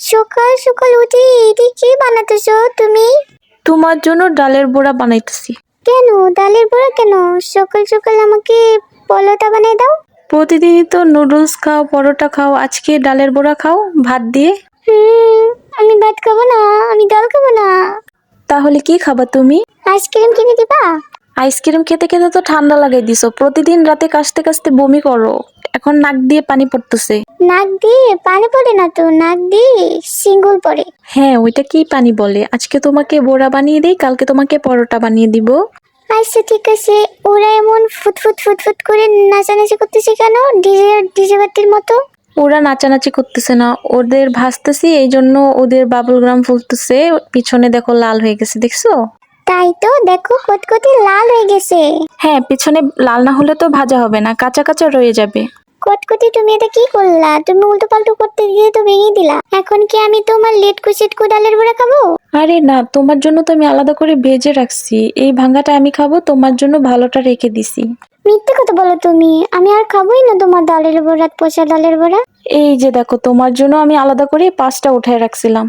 সকাল সকাল উঠে এটি কি বানাতেছো তুমি? তোমার জন্য ডালের বড়া বানাইতেছি। কেন? ডালের বড়া কেন? সকাল সকাল আমাকে পলোটা বানিয়ে দাও। প্রতিদিনই তো নুডলস খাও পরোটা খাও আজকে ডালের বড়া খাও ভাত দিয়ে। হুম আমি ভাত খাব না আমি ডাল খাব না। তাহলে কি খাবা তুমি? আইসক্রিম কিনে দিবা? আইসক্রিম খেতে খেতে তো ঠান্ডা লাগাই দিছো। প্রতিদিন রাতে কাশতে কাশতে বমি করো। এখন নাক দিয়ে পানি পড়তেছে। নাক দিয়ে? পানি পড়ে না তো? নাক দিয়ে সিঙ্গুল পড়ে। হ্যাঁ ওইটা কি পানি বলে? আজকে তোমাকে বড়া বানিয়ে দেই কালকে তোমাকে পরোটা বানিয়ে দিব। আচ্ছা ঠিক আছে। ওরা এমন ফুটফুট ফুটফুট করে নাচানাচি করতেছে কেন? ডিজে ডিজে বাতির মতো? ওরা নাচানাচি করতেছে না। ওদের ভাসতেছি এই জন্য ওদের বাবুল গ্রাম ফুলতেছে। পিছনে দেখো লাল হয়ে গেছে দেখছ? তাই তো? দেখো কটকটি লাল হয়ে গেছে। হ্যাঁ পিছনে লাল না হলে তো ভাজা হবে না কাঁচা কাঁচা রয়ে যাবে। কটকটি তুমি এটা কি করলা? তুমি উল্টো পাল্টো করতে গিয়ে তো ভেঙে দিলা। এখন কি আমি তোমার লেট কুচিট ডালের বড়া খাব? আরে না তোমার জন্য তো আমি আলাদা করে ভেজে রাখছি। এই ভাঙাটা আমি খাব তোমার জন্য ভালোটা রেখে দিছি। মিথ্যে কথা বলো তুমি। আমি আর খাবোই না তোমার ডালের বড়া পচা ডালের বড়া? এই যে দেখো তোমার জন্য আমি আলাদা করে পাঁচটা উঠায় রাখছিলাম।